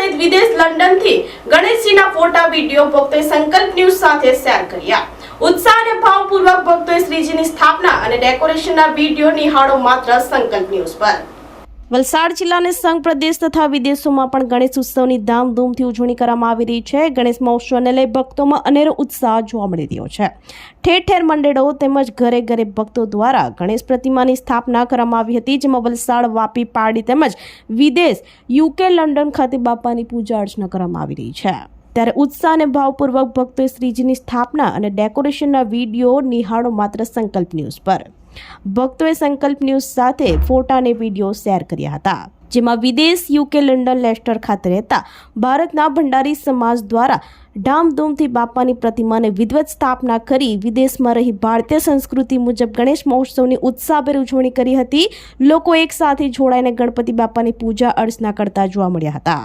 સહિત વિદેશ લંડનથી ગણેશજીના ફોટા, વીડિયો ભક્તોએ સંકલ્પ ન્યૂઝ સાથે શેર કર્યા. ઉત્સાહ અને ભાવપૂર્વક ભક્તોએ શ્રીજીની સ્થાપના અને ડેકોરેશનના વીડિયો નિહાળો માત્ર સંકલ્પ ન્યૂઝ પર. વલસાડ જિલ્લાને સંઘ પ્રદેશ તથા વિદેશોમાં પણ ગણેશ ઉત્સવની ધામધૂમથી ઉજવણી કરવામાં આવી રહી છે. ગણેશ મહોત્સવને લઈ ભક્તોમાં અનેરો ઉત્સાહ જોવા મળી રહ્યો છે. ઠેર ઠેર મંડળો તેમજ ઘરે ઘરે ભક્તો દ્વારા ગણેશ પ્રતિમાની સ્થાપના કરવામાં આવી હતી, જેમાં વલસાડ, વાપી, પારડી તેમજ વિદેશ યુકે લંડન ખાતે બાપાની પૂજા અર્ચના કરવામાં આવી રહી છે. ત્યારે ઉત્સાહ અને ભાવપૂર્વક ભક્તોએ શ્રીજીની સ્થાપના અને ડેકોરેશનના વીડિયો નિહાળો માત્ર સંકલ્પ ન્યૂઝ પર. ભક્તોએ સંકલ્પ ન્યૂઝ સાથે ફોટા અને વીડિયો શેર કર્યા હતા, જેમાં વિદેશ યુકે લંડન લેસ્ટર ખાતે રહેતા ભારતના ભંડારી સમાજ દ્વારા ધામધૂમથી બાપાની પ્રતિમાને વિદવત સ્થાપના કરી વિદેશમાં રહી ભારતીય સંસ્કૃતિ મુજબ ગણેશ મહોત્સવની ઉત્સાહભેર ઉજવણી કરી હતી. લોકો એકસાથે જોડાઈને ગણપતિ બાપાની પૂજા અર્ચના કરતા જોવા મળ્યા હતા.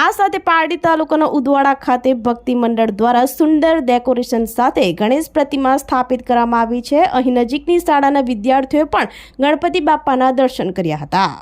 આ સાથે પારડી તાલુકાના ઉદવાડા ખાતે ભક્તિ મંડળ દ્વારા સુંદર ડેકોરેશન સાથે ગણેશ પ્રતિમા સ્થાપિત કરવામાં આવી છે. અહીં નજીકની શાળાના વિદ્યાર્થીઓએ પણ ગણપતિ બાપાના દર્શન કર્યા હતા.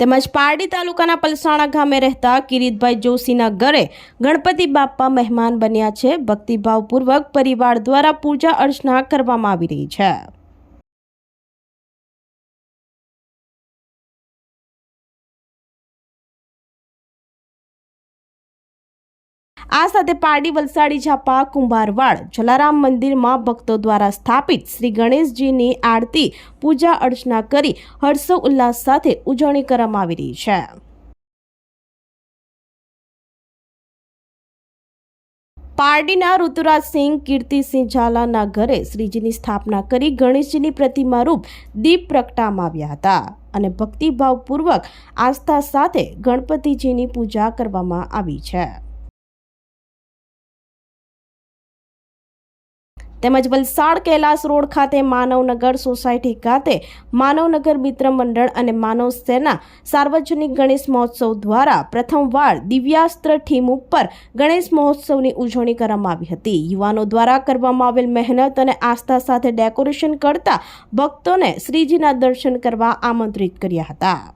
તેમજ પારડી તાલુકાના પલસાણા ગામે રહેતા કિરીટભાઈ જોશીના ઘરે ગણપતિ બાપ્પા મહેમાન બન્યા છે. ભક્તિભાવપૂર્વક પરિવાર દ્વારા પૂજા અર્ચના કરવામાં આવી રહી છે. આ સાથે પારડી, વલસાડી, ઝાપા કુંભારવાડ જલારામ મંદિરમાં ભક્તો દ્વારા સ્થાપિત શ્રી ગણેશજીની આરતી, પૂજા અર્ચના કરી હર્ષો ઉલ્લાસ સાથે ઉજવણી કરવામાં આવી રહી છે. પારડીના ઋતુરાજસિંહ કીર્તિસિંહ ઝાલાના ઘરે શ્રીજીની સ્થાપના કરી ગણેશજીની પ્રતિમા રૂપ દીપ પ્રગટામાં આવ્યા હતા અને ભક્તિભાવપૂર્વક આસ્થા સાથે ગણપતિજીની પૂજા કરવામાં આવી છે. તેમજ વલસાડ કૈલાસ રોડ ખાતે માનવનગર સોસાયટી ખાતે માનવનગર મિત્ર મંડળ અને માનવ સેના સાર્વજનિક ગણેશ મહોત્સવ દ્વારા પ્રથમવાર દિવ્યાસ્ત્ર થીમ ઉપર ગણેશ મહોત્સવની ઉજવણી કરવામાં આવી હતી. યુવાનો દ્વારા કરવામાં આવેલ મહેનત અને આસ્થા સાથે ડેકોરેશન કરતા ભક્તોને શ્રીજીના દર્શન કરવા આમંત્રિત કર્યા હતા.